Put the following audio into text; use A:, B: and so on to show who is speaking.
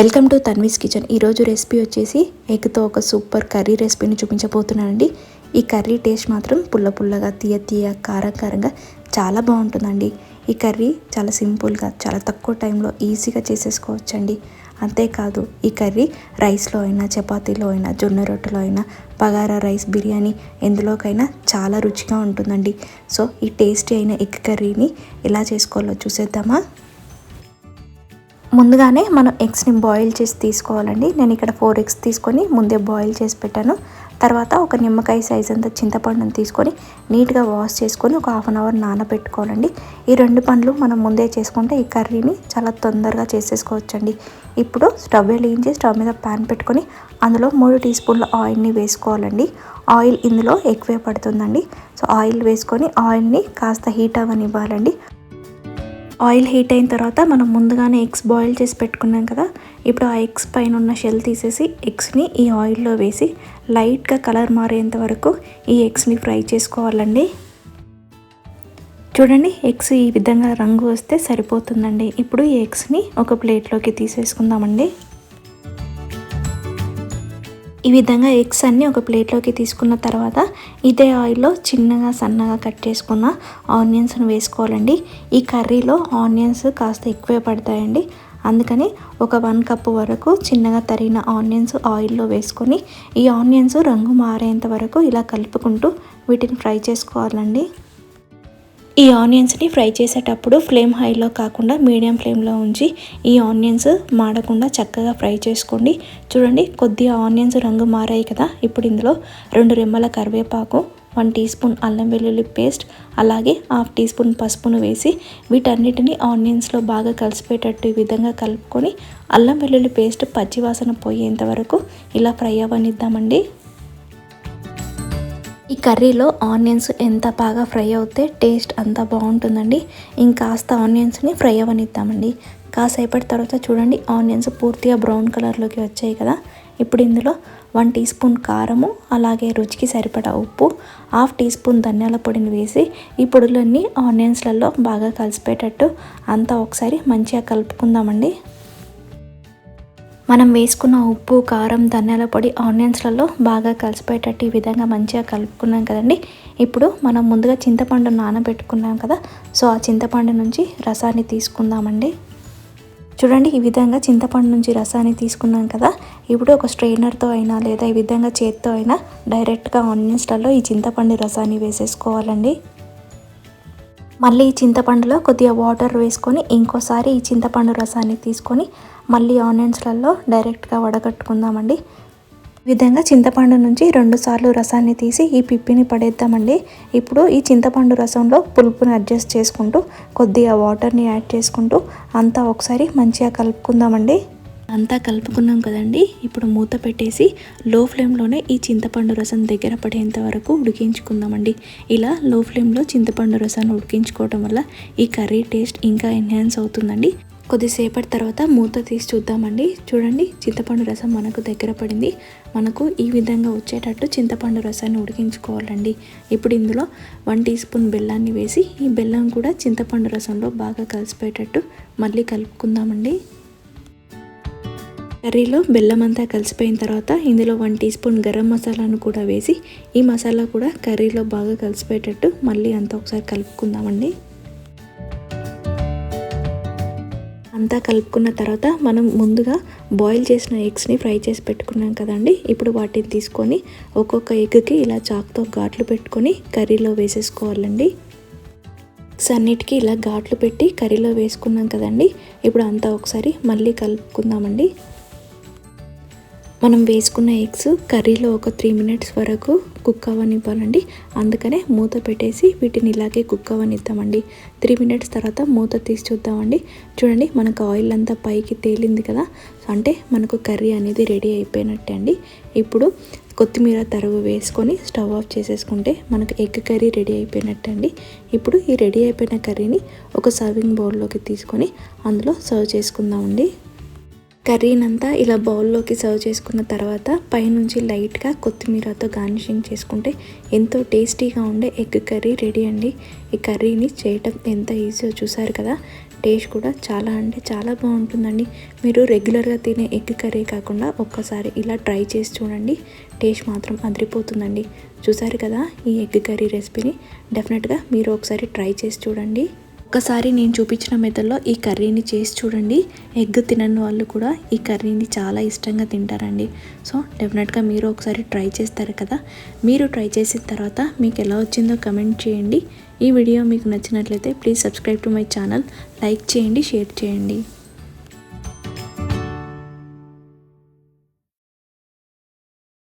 A: Welcome to Tanvi's kitchen. ఈరోజు recipe వచ్చేసి ఎగ్తో ఒక సూపర్ కర్రీ రెసిపీని చూపించబోతున్నానండి. ఈ కర్రీ టేస్ట్ మాత్రం పుల్ల పుల్లగా తీయ తీయ కారం కారంగా చాలా బాగుంటుందండి. ఈ కర్రీ చాలా సింపుల్గా చాలా తక్కువ టైంలో ఈజీగా చేసేసుకోవచ్చండి. అంతేకాదు ఈ కర్రీ రైస్లో అయినా చపాతీలో అయినా జొన్న రొట్టెలో అయినా బగారా రైస్ బిర్యానీ ఎందులోకైనా చాలా రుచిగా ఉంటుందండి. సో ఈ టేస్టీ అయిన ఎగ్ కర్రీని ఎలా చేసుకోవాలో చూసేద్దామా? ముందుగానే మనం ఎగ్స్ని బాయిల్ చేసి తీసుకోవాలండి. నేను ఇక్కడ ఫోర్ ఎగ్స్ తీసుకొని ముందే బాయిల్ చేసి పెట్టాను. తర్వాత ఒక నిమ్మకాయ సైజ్ అంత చింతపండుని తీసుకొని నీట్గా వాష్ చేసుకొని ఒక హాఫ్ అన్ అవర్ నానబెట్టుకోవాలండి. ఈ రెండు పండ్లు మనం ముందే చేసుకుంటే ఈ కర్రీని చాలా తొందరగా చేసేసుకోవచ్చండి. ఇప్పుడు స్టవ్ వెలిగించి స్టవ్ మీద ప్యాన్ పెట్టుకొని అందులో మూడు టీ స్పూన్ల ఆయిల్ని వేసుకోవాలండి. ఆయిల్ ఇందులో ఎక్కువే పడుతుందండి. సో ఆయిల్ వేసుకొని ఆయిల్ని కాస్త హీట్ అవ్వనివ్వాలండి. ఆయిల్ హీట్ అయిన తర్వాత మనం ముందుగానే ఎగ్స్ బాయిల్ చేసి పెట్టుకున్నాం కదా ఇప్పుడు ఆ ఎగ్స్ పైన ఉన్న షెల్ తీసేసి ఎగ్స్ని ఈ ఆయిల్లో వేసి లైట్గా కలర్ మారేంత వరకు ఈ ఎగ్స్ని ఫ్రై చేసుకోవాలండి. చూడండి ఎగ్స్ ఈ విధంగా రంగు వస్తే సరిపోతుందండి. ఇప్పుడు ఈ ఎగ్స్ని ఒక ప్లేట్లోకి తీసేసుకుందామండి. ఈ విధంగా ఎగ్స్ అన్నీ ఒక ప్లేట్లోకి తీసుకున్న తర్వాత ఇదే ఆయిల్లో చిన్నగా సన్నగా కట్ చేసుకున్న ఆనియన్స్ని వేసుకోవాలండి. ఈ కర్రీలో ఆనియన్స్ కాస్త ఎక్కువే పడతాయండి. అందుకని ఒక వన్ కప్ వరకు చిన్నగా తరిగిన ఆనియన్స్ ఆయిల్లో వేసుకొని ఈ ఆనియన్స్ రంగు మారేంత వరకు ఇలా కలుపుకుంటూ వీటిని ఫ్రై చేసుకోవాలండి. ఈ ఆనియన్స్ని ఫ్రై చేసేటప్పుడు ఫ్లేమ్ హైలో కాకుండా మీడియం ఫ్లేమ్లో ఉంచి ఈ ఆనియన్స్ మాడకుండా చక్కగా ఫ్రై చేసుకోండి. చూడండి కొద్దిగా ఆనియన్స్ రంగు మారాయి కదా. ఇప్పుడు ఇందులో రెండు రెమ్మల కరివేపాకు వన్ టీ స్పూన్ అల్లం వెల్లుల్లి పేస్ట్ అలాగే హాఫ్ టీ స్పూన్ పసుపును వేసి వీటన్నిటిని ఆనియన్స్లో బాగా కలిసిపోయేటట్టు ఈ విధంగా కలుపుకొని అల్లం వెల్లుల్లి పేస్ట్ పచ్చివాసన పోయేంత వరకు ఇలా ఫ్రై అవ్వనిద్దామండి. ఈ కర్రీలో ఆనియన్స్ ఎంత బాగా ఫ్రై అవుతే టేస్ట్ అంత బాగుంటుందండి. ఇంకాస్త ఆనియన్స్ని ఫ్రై అవనిద్దామండి. కాసేపటి తర్వాత చూడండి ఆనియన్స్ పూర్తిగా బ్రౌన్ కలర్లోకి వచ్చాయి కదా. ఇప్పుడు ఇందులో వన్ టీ స్పూన్ కారము అలాగే రుచికి సరిపడా ఉప్పు హాఫ్ టీ స్పూన్ ధనియాల పొడిని వేసి ఈ పొడులన్నీ ఆనియన్స్లలో బాగా కలిసిపోయేటట్టు అంతా ఒకసారి మంచిగా కలుపుకుందామండి. మనం వేసుకున్న ఉప్పు కారం ధనియాల పొడి ఆనియన్స్లలో బాగా కలిసిపోయేటట్టు ఈ విధంగా మంచిగా కలుపుకున్నాం కదండి. ఇప్పుడు మనం ముందుగా చింతపండు నానబెట్టుకున్నాం కదా సో ఆ చింతపండు నుంచి రసాన్ని తీసుకుందామండి. చూడండి ఈ విధంగా చింతపండు నుంచి రసాన్ని తీసుకున్నాం కదా ఇప్పుడు ఒక స్ట్రెయినర్తో అయినా లేదా ఈ విధంగా చేత్తో అయినా డైరెక్ట్గా ఆనియన్స్లలో ఈ చింతపండు రసాన్ని వేసేసుకోవాలండి. మళ్ళీ ఈ చింతపండులో కొద్దిగా వాటర్ వేసుకొని ఇంకోసారి ఈ చింతపండు రసాన్ని తీసుకొని మళ్ళీ ఆనియన్స్లలో డైరెక్ట్గా వడగట్టుకుందామండి. ఈ విధంగా చింతపండు నుంచి రెండు సార్లు రసాన్ని తీసి ఈ పిప్పిని పడేద్దామండి. ఇప్పుడు ఈ చింతపండు రసంలో పులుపుని అడ్జస్ట్ చేసుకుంటూ కొద్దిగా వాటర్ని యాడ్ చేసుకుంటూ అంతా ఒకసారి మంచిగా కలుపుకుందామండి. అంతా కలుపుకున్నాం కదండి. ఇప్పుడు మూత పెట్టేసి లో ఫ్లేమ్లోనే ఈ చింతపండు రసం దగ్గర పడేంత వరకు ఉడికించుకుందామండి. ఇలా లో ఫ్లేమ్లో చింతపండు రసాన్ని ఉడికించుకోవడం వల్ల ఈ కర్రీ టేస్ట్ ఇంకా ఎన్హాన్స్ అవుతుందండి. కొద్దిసేపటి తర్వాత మూత తీసి చూద్దామండి. చూడండి చింతపండు రసం మనకు దగ్గర పడింది. మనకు ఈ విధంగా వచ్చేటట్టు చింతపండు రసాన్ని ఉడికించుకోవాలండి. ఇప్పుడు ఇందులో వన్ టీ స్పూన్ బెల్లాన్ని వేసి ఈ బెల్లం కూడా చింతపండు రసంలో బాగా కలిసిపోయేటట్టు మళ్ళీ కలుపుకుందామండి. కర్రీలో బెల్లం అంతా కలిసిపోయిన తర్వాత ఇందులో వన్ టీ స్పూన్ గరం మసాలాను కూడా వేసి ఈ మసాలా కూడా కర్రీలో బాగా కలిసిపోయేటట్టు మళ్ళీ అంతా ఒకసారి కలుపుకుందామండి. అంతా కలుపుకున్న తర్వాత మనం ముందుగా బాయిల్ చేసిన ఎగ్స్ని ఫ్రై చేసి పెట్టుకున్నాం కదండి. ఇప్పుడు వాటిని తీసుకొని ఒక్కొక్క ఎగ్కి ఇలా చాక్తో ఘాట్లు పెట్టుకొని కర్రీలో వేసేసుకోవాలండి. ఎగ్స్ అన్నిటికీ ఇలా ఘాట్లు పెట్టి కర్రీలో వేసుకున్నాం కదండి. ఇప్పుడు అంతా ఒకసారి మళ్ళీ కలుపుకుందామండి. మనం వేసుకున్న ఎగ్స్ కర్రీలో ఒక త్రీ మినిట్స్ వరకు కుక్ అవ్వనివ్వాలండి అందుకనే మూత పెట్టేసి వీటిని ఇలాగే కుక్ అవ్వనిద్దామండి త్రీ మినిట్స్ తర్వాత మూత తీసి చూద్దామండి. చూడండి మనకు ఆయిల్ అంతా పైకి తేలింది కదా. అంటే మనకు కర్రీ అనేది రెడీ అయిపోయినట్టే అండి. ఇప్పుడు కొత్తిమీర తరుగు వేసుకొని స్టవ్ ఆఫ్ చేసేసుకుంటే మనకు ఎగ్ కర్రీ రెడీ అయిపోయినట్టండి ఇప్పుడు ఈ రెడీ అయిపోయిన కర్రీని ఒక సర్వింగ్ బౌల్లోకి తీసుకొని అందులో సర్వ్ చేసుకుందామండి. కర్రీనంతా ఇలా బౌల్లోకి సర్వ్ చేసుకున్న తర్వాత పైనుంచి లైట్గా కొత్తిమీరతో గార్నిషింగ్ చేసుకుంటే ఎంతో టేస్టీగా ఉండే ఎగ్ కర్రీ రెడీ అండి. ఈ కర్రీని చేయటం ఎంత ఈజీయో చూసారు కదా? టేస్ట్ కూడా చాలా అంటే చాలా బాగుంటుందండి. మీరు రెగ్యులర్గా తినే ఎగ్ కర్రీ కాకుండా ఒక్కసారి ఇలా ట్రై చేసి చూడండి. టేస్ట్ మాత్రం అదిరిపోతుందండి. చూసారు కదా ఈ ఎగ్ కర్రీ రెసిపీని? డెఫినెట్గా మీరు ఒకసారి ట్రై చేసి చూడండి. ఒక్కసారి నేను చూపించిన మెథడ్లో ఈ కర్రీని చేసి చూడండి. ఎగ్ తినని వాళ్ళు కూడా ఈ కర్రీని చాలా ఇష్టంగా తింటారండి. సో డెఫినెట్గా మీరు ఒకసారి ట్రై చేస్తారు కదా. మీరు ట్రై చేసిన తర్వాత మీకు ఎలా వచ్చిందో కమెంట్ చేయండి. ఈ వీడియో మీకు నచ్చినట్లయితే please subscribe to my channel. Like చేయండి షేర్ చేయండి.